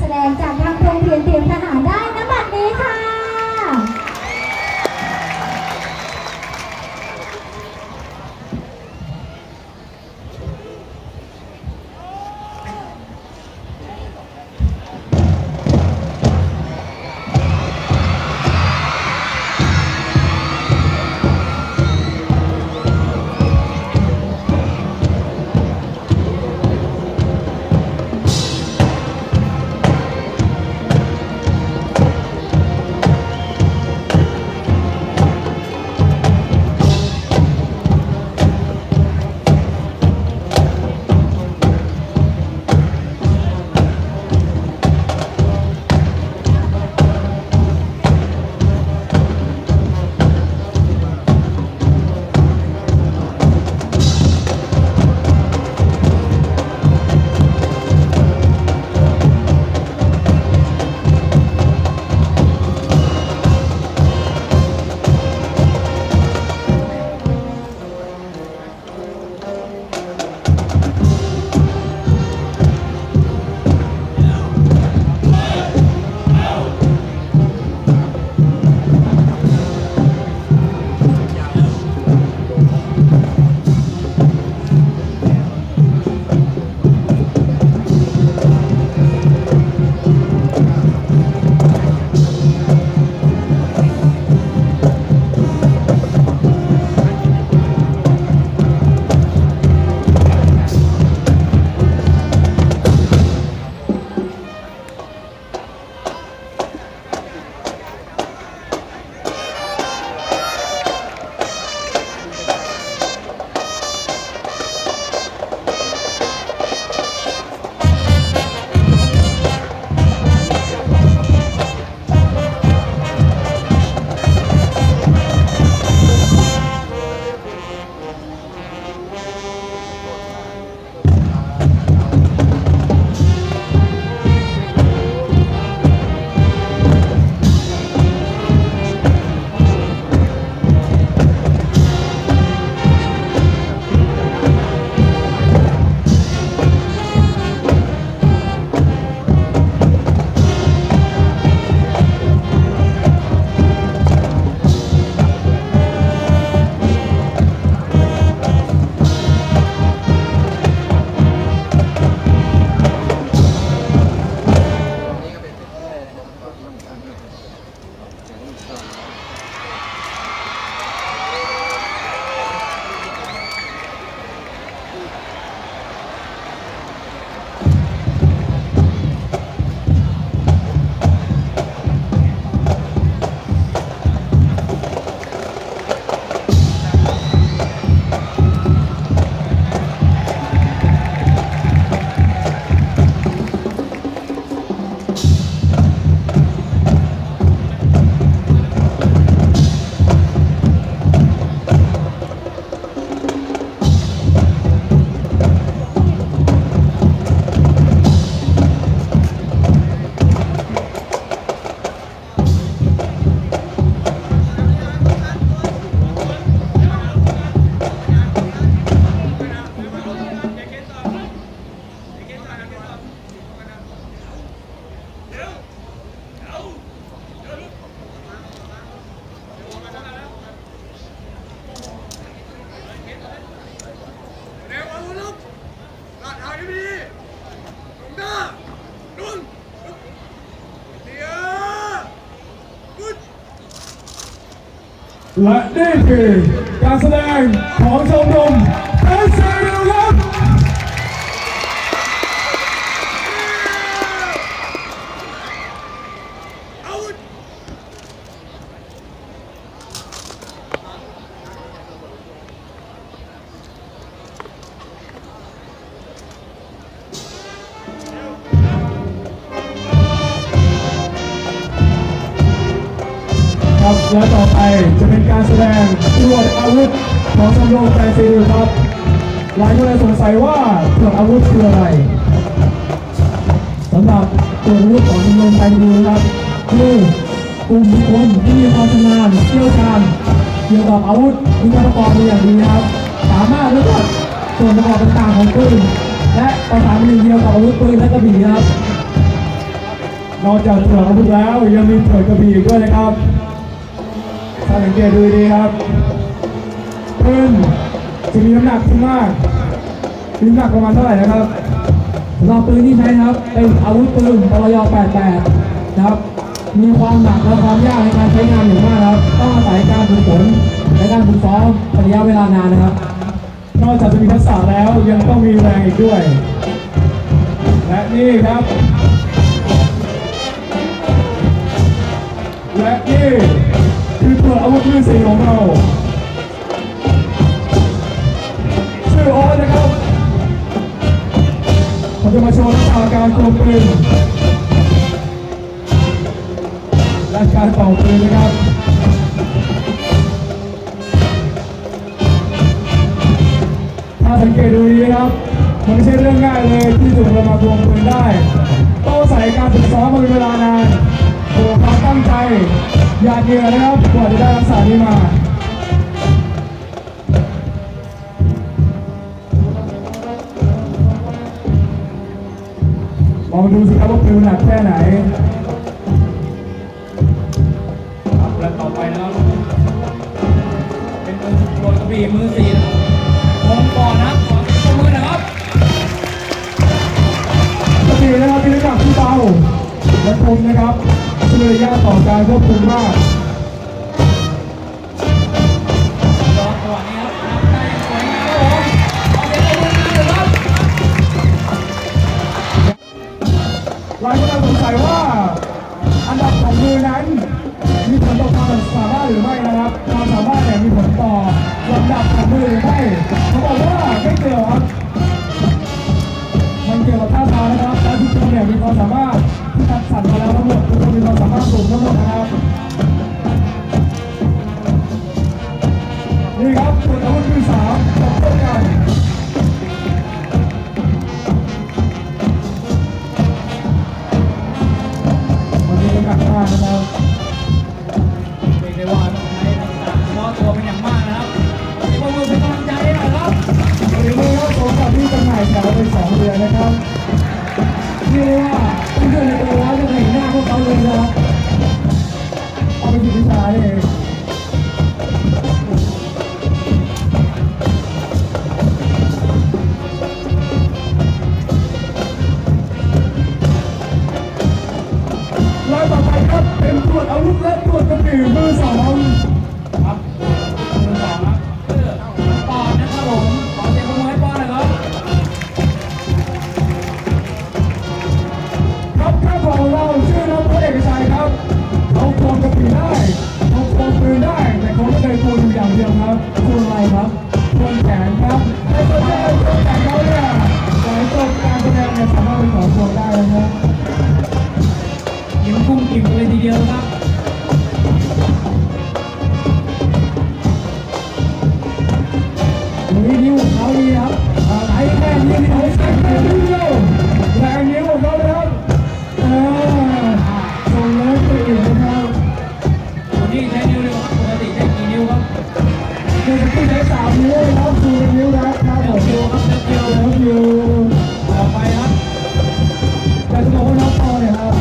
แสดงจากทางโรงเรียนเตรียมทหารได้นะ และนี่คือการแสดงของชมรม ต่างของปืนและประสานมือเดียวกับอาวุธปืนและกระบี่ครับนอกจากถนนอาวุธแล้วยังมีถนนกระบี่ด้วยนะครับถ้าสังเกตดูดีครับปืนจะมีน้ำหนักที่มากมีน้ำหนักประมาณเท่าไหร่นะครับสำหรัปืนที่ใช้ครับเป็นอาวุธปืนปลย88นะครับมีความหนักและความยากในการใช้งานอย่างมากครับ ต้องอาศัยการฝึกฝนและการฝึกซ้อมระยะเวลานานนะครับ นอกจากจะมีทักษะแล้วยังต้องมีแรงอีกด้วย และนี่ครับ และนี่คือตัวอาวุธมือสีของเราชื่อโอ๊ตนะครับผมจะมาโชว์ทักษะการควงปืนและการเป่าปืนนะครับ สังเกตดูดีนะครับ มันไม่ใช่เรื่องง่ายเลยที่จะเรามาควงปืนได้ ต้องอาศัยการฝึกซ้อมมาเป็นเวลานานโดยความตั้งใจหยาดเหงื่อนะครับกว่าจะได้ทักษะนี้มาลองดูสิครับว่าปืนหนักแค่ไหน นะครับช่วยระยะต่อการควบคุมมากรอจังหวะนี้ครับนับได้อย่างสวยงามครับผมขอเสียครับหลายคนสงสัยว่าอันดับของมือนั้น มีผลต่อความสามารถหรือไม่นะครับความสามารถเนี่ยมีผลต่อลำดับของมือหรือไม่เขาบอกว่าไม่เกี่ยวครับมันเกี่ยวกับท่าทางนะครับและทุกคนเนี่ยมีความสามารถ ที่คัดสั่นมาแล้วทั้งหมดทุกคนมีความสามารถสูงทั้งหมดนะครับนี่ครับผลอาวุธคือ เดี๋ยวจะขึ้นใช้สามนิ้วนะครับสูนิ้วนะครับผมเดียวครับเดียวเดียวเลิฟอยู่ต่อไปครับแต่จะบอกว่าน้องปอเนี่ยครับ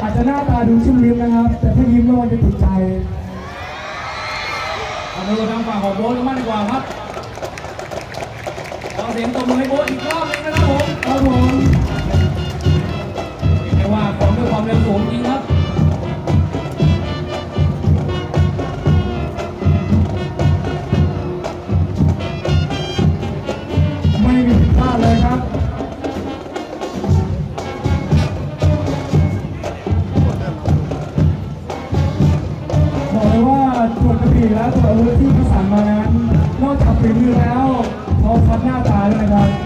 อาจจะหน้าตาดูชุ่มลิ้มนะครับ แต่ถ้ายิ้มแล้วมันจะติดใจเอามาดูทางฝั่งของโบ๊ทกันบ้างดีกว่าครับขอเสียงตบมือให้โบ๊ทอีกรอบหนึงนะครับผมครับผมเรียกได้ว่าของด้วยความเร็วสูงจริงครับ รวจกระบี่แล้วตัวจอาวุธที่ประสานมานั้นนอกจากฝีมือแล้วเขาคัดหน้าตาด้วยนะครับ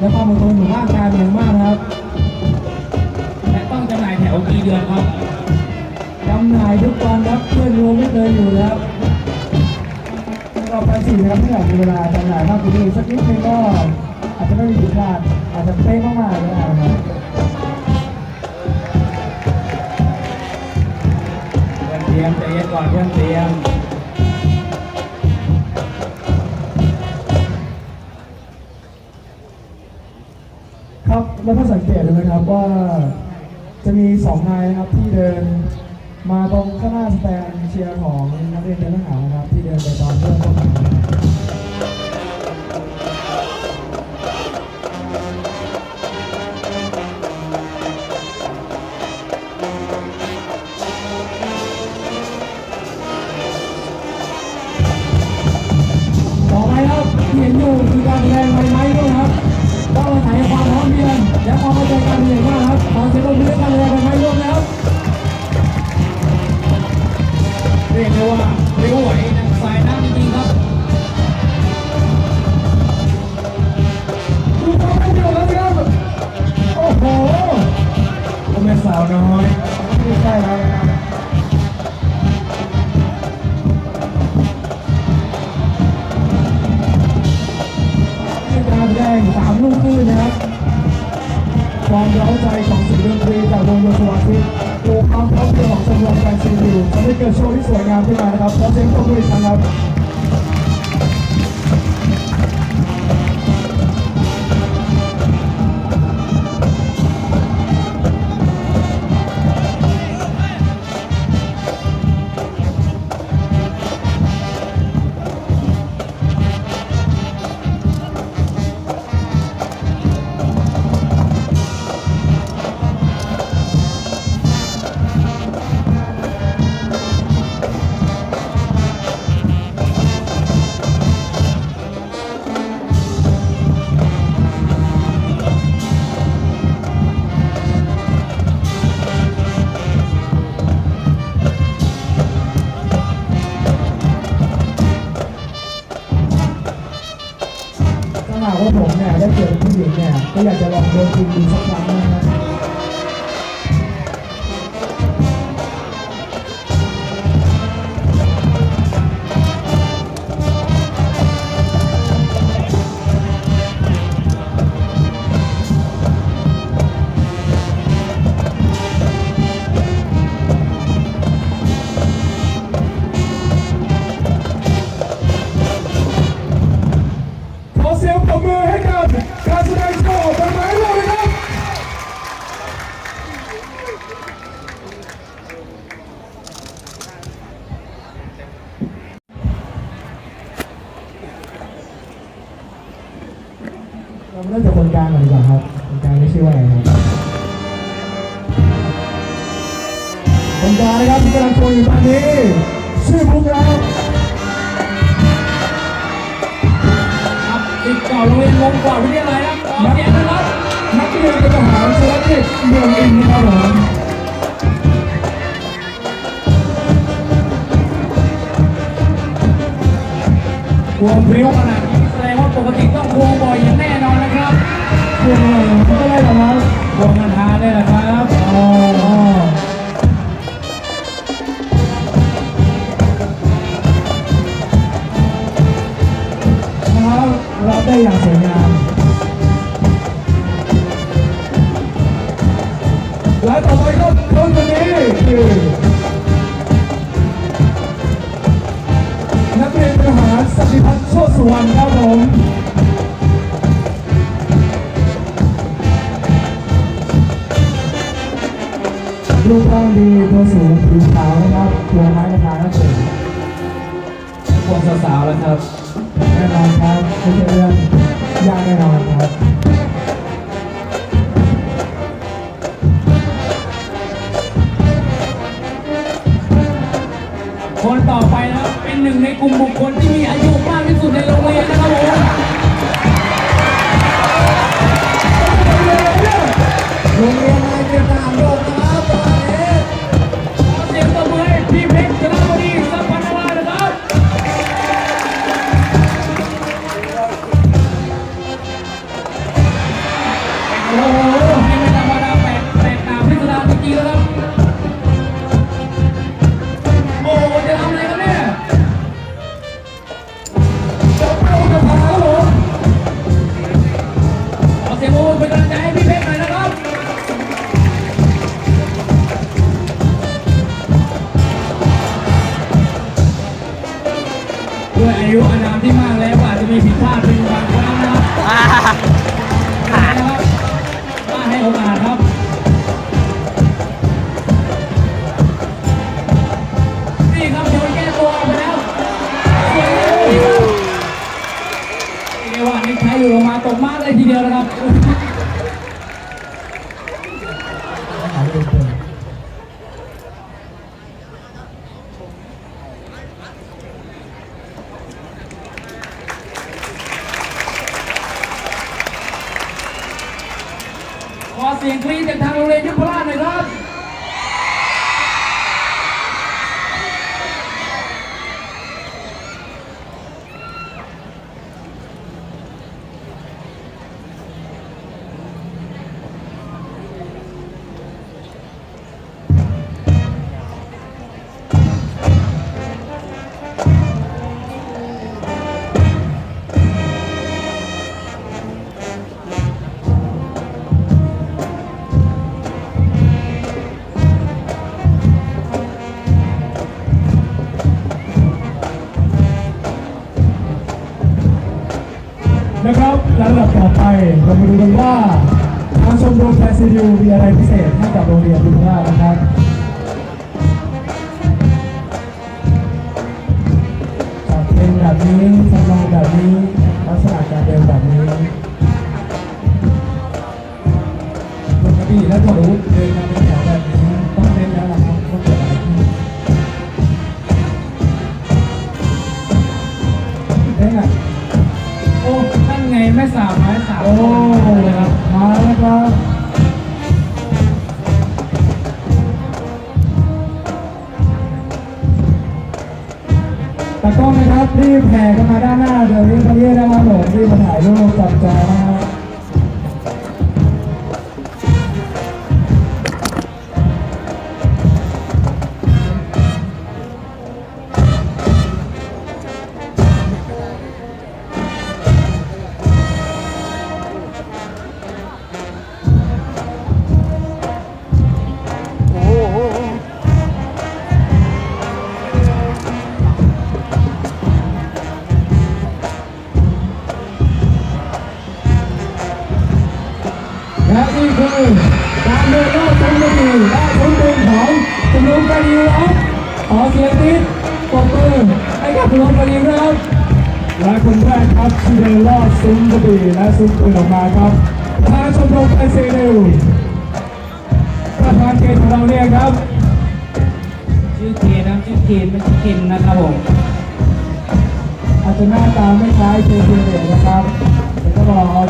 และความอดทนของร่างกายเป็นอย่างมากนะครับและต้องจำหน่ายแถวกี่เดือนครับจำหน่ายทุกวันครับเพื่อนรวมไม่เคยอยู่แล้วก็ไปสี่นะครับถ้าอยากมีเวลาจำหน่ายมากกว่านี้สักนิดนึงก็อาจจะไม่มีผิดพลาดอาจจะเป๊ะมากๆก็ได้นะครับเพื่อนเตรียมใจเย็นก่อนเพื่อนเตรียม แล้วถ้าสังเกตดูนะครับว่าจะมีสองนายนะครับที่เดินมาตรงข้างหน้าสแตนเชียร์ของนักเรียนเตรียมทหารนะครับ ที่เดินไปตอนเริ่มต้นต่อไปครับเห็นอยู่คือการแสดงใบไม้ด้วยครับต้องอาศัยความ เพรียงและความเข้าใจกันเป็นอย่างมากครับขอเสียงปรบมือให้การแสดงใบไหม้ร่วมนะครับเรียกได้ว่าเรียกว่าไหวนะสายน้ำจริงๆครับดูความเป็นอยู่แล้วครับโอ้โหผมเป็นสาวน้อยไม่ใช่แล้วนี่การแสดงสามลูกคืนนะครับ ความเร้าใจของสียงดนตรีจากวงโยชวาซิโดยความพร้อมเพรียงของชมรมแฟนซีนิวทำให้เกิดโชว์ที่สวยงามขึ้นมานะครับขอเสียงปรบมืออีกครั้งครับ เนี่ยก็อยากจะลองโดนจริงดูสักครั้ง หารสารทิศเมืองอินครับผมวงพริ้วขนาดนี้แสดงว่าปกติต้องวงบ่อยอย่างแน่นอนนะครับวงอะไรก็ได้หรอครับวงงานฮาได้หละครับอ๋อ รูปร่างดีตัวสูงผิวขาวนะครับตัวไม้กระทาครับผมพวกสาวๆแล้วครับแน่นอนครับไม่ใช่เรื่องยากแน่นอนครับคนต่อไปนะครับเป็นหนึ่งในกลุ่มบุคคลที่มีอายุมากที่สุดในโรงเรียนนะครับผม โมาก ซิลิวมีอะไรพิเศษให้กับโรงเรียนดุรานะครับจัดเป็นแบบนี้จำลองแบบนี้ลักษณะการเดินแบบนี้ปกติแล้วถ้ารู้เดินมาเป็นแถวแบบนี้ต้องเล่นแล้วล่ะครับว่าเกิดอะไรขึ้นเล่นอะโอ้นั่นไงแม่สาวไม้สาวโอ้เลยครับมาแล้วครับ แผ่กันมาด้านหน้าเดี๋ยวนี้เขาเรียกนะครับผมที่มาถ่ายรูปจับจอน ขอเสียงติดปรบมือให้กับชมรมกาลีนะครับและคนแรกครับที่เดินรอบซุ้มกระบี่และซุ้มปืนออกมาครับทางชมรมไอซีเรลประธานเกณฑ์ของเราเนี่ยครับชื่อเคนนะครับชื่อเคนไม่ใช่เคนนะครับผมอาจจะหน้าตาไม่คล้ายเจเจเดชนะครับแต่ก็รอเ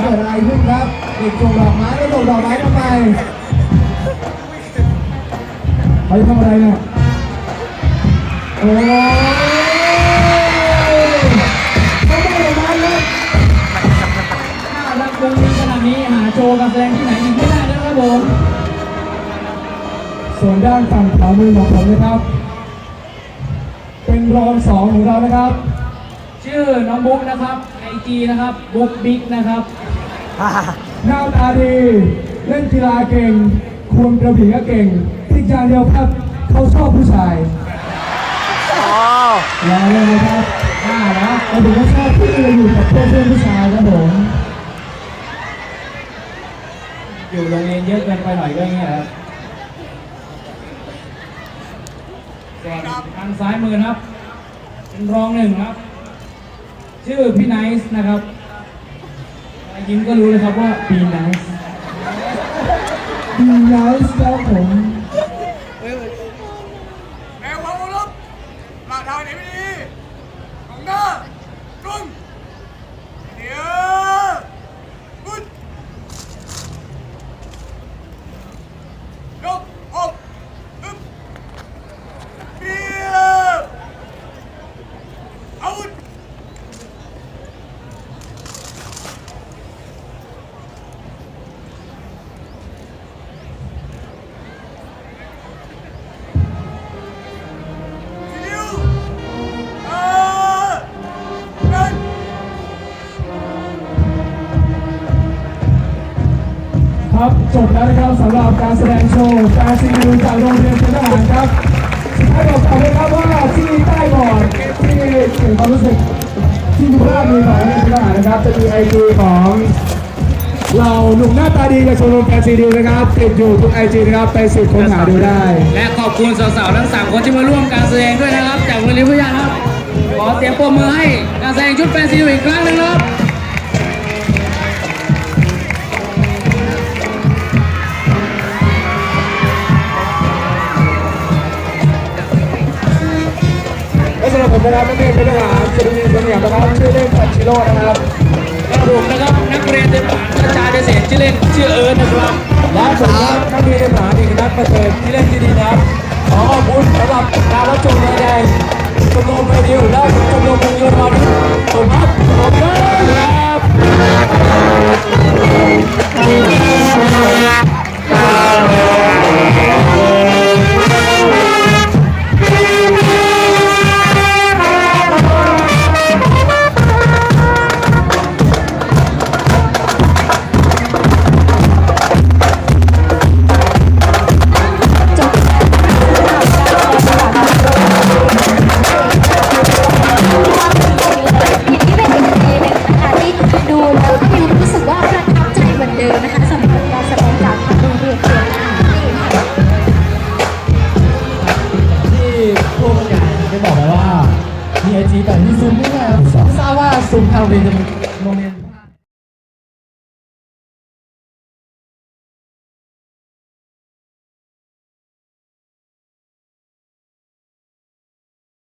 เกิดอะไรขึ้นครับเด็กส่งดอกไม้แล้วส่งดอกไม้ทำไมเขาจะทำอะไรเนี่ยโอ้ยเขาไม่ดอกไม้เลยน่ารักวงนี้ขนาดนี้หาโชว์การแสดงที่ไหนอีกไม่ได้แล้วครับผมส่วนด้านฝั่งขวามือของผมนะครับ เป็นรองสองของเรานะครับ ชื่อน้องบุ๊กนะครับไอจีนะครับบุ๊กบิ๊กนะครับ หน้าตาดีเล่นกีฬาเก่ง ควงกระบี่ก็เก่งอีกอย่างเดียวครับเขาชอบผู้ชายรอเลยนะครับน่านะแต่ผมก็ชอบที่จะอยู่กับเพื่อนๆผู้ชายครับผมอยู่โรงเรียนเยอะเกินไปหน่อยก็อย่างเงี้ยครับส่วนทางซ้ายมือนะครับเป็นรองหนึ่งครับ ชื่อพี่ไนซ์นะครับ ยิ้มก็รู้เลยครับว่าปีไนซ์ดีไนส์ครับผม แล้วนะครับสำหรับการแสดงโชว์แฟนซีนิวจากโรงเรียนพลทหารครับสุดท้ายบอกต่อเลยครับว่าที่ใต้บอร์ดที่ถึงความรู้สึกที่ทุกท่านมีของโรงเรียนพลทหารนะครับ จะมีไอจีของเราหนุ่มหน้าตาดีกับชมรมแฟนซีนิวนะครับติดอยู่ทุกไอจีนะครับไปสืบค้นหาดูได้ และขอบคุณสาวๆทั้งสามคนที่มาร่วมการแสดงด้วยนะครับ จากโรงเรียนพยาครับขอเสียงปรบมือให้การแสดงชุดแฟนซีอีกครั้งหนึ่งครับ สำหรับผมนะครับนักเรียนพลทหารสุรินทร์สยามนะครับชื่อเล่นพัชิโร่นะครับกระดูกนะครับนักเรียนเตรียมฐานอาจารย์เดชเศษชื่อเล่นชื่อเอิร์ธนะครับและผมครับนักเรียนทหารเอกนัทประเสริฐที่เล่นที่ดีนะครับขอขอบคุณสำหรับการรับชมในแดงชมรมเรดิโอและชมรมวงโยธวาทิตผมครับขอบคุณครับ